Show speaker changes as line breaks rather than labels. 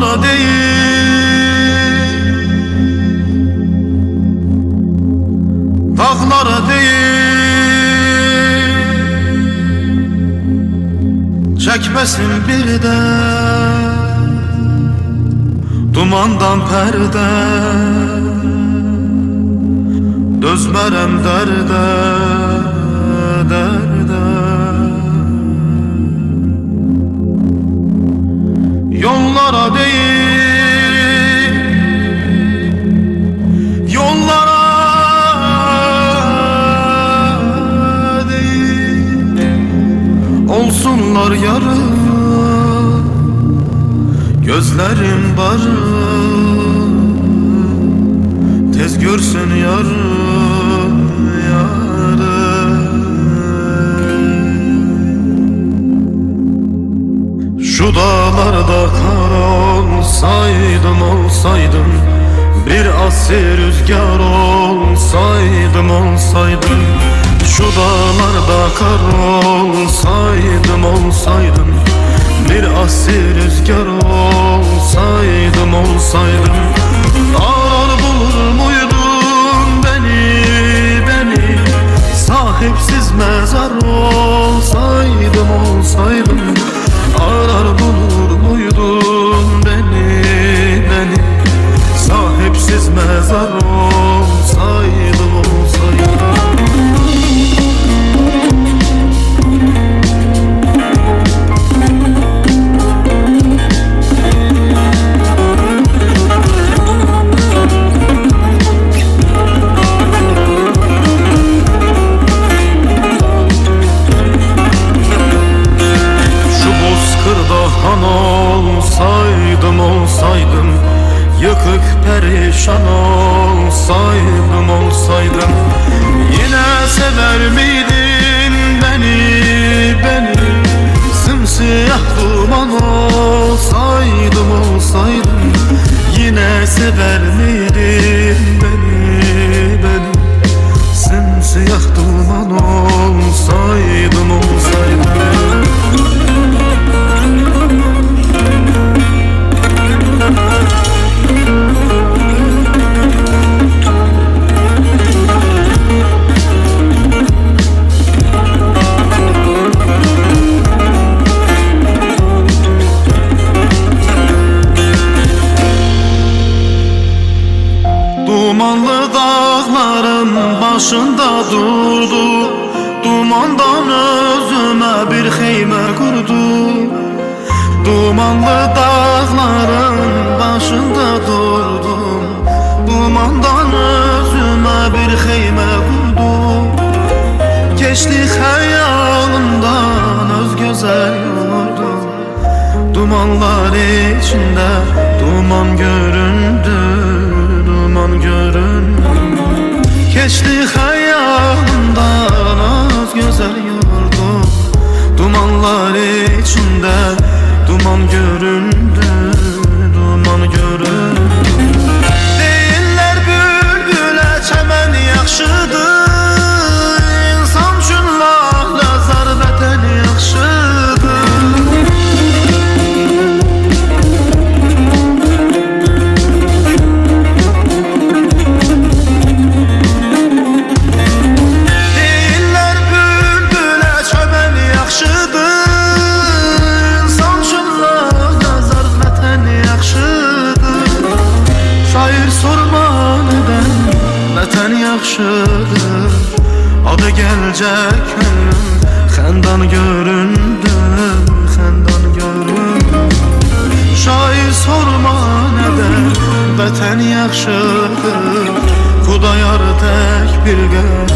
Dağlara değil. Dağlara değil. Çekmesin bir de Dumandan perde. Dözmerem derde Derde Yollara değil Yollara değil. Olsunlar yarı Gözlerim barı. Tez görsün yarı Şu dağlarda kar olsaydım olsaydım Bir asir rüzgar olsaydım olsaydım Şu dağlarda kar olsaydım olsaydım Bir asir rüzgar olsaydım olsaydım Arar bulur muydun beni beni? Sahipsiz mezar olsaydım mezar olsaydım perişan olsaydım olsaydım. Yine sever miydin beni beni? Simsiyah duman olsaydım olsaydım. Yine sever miydin beni dağların başında durdu. Dumandan özüme bir xeymə qurdu Dumanlı dağların başında durdum. Dumandan özüme bir xeymə qurdu Keçdi xəyalımdan öz gözəl yurdum. Dumanlar içinde duman göründü Keçti hayalımdan az güzel yurdum. Dumanlar içinde duman göründü yaxşıdır Adı gəlcək gün xəndan göründü Xəndan göründü. Şair sorma nədən vətən yaxşıdır. Xudayar tək bir qəm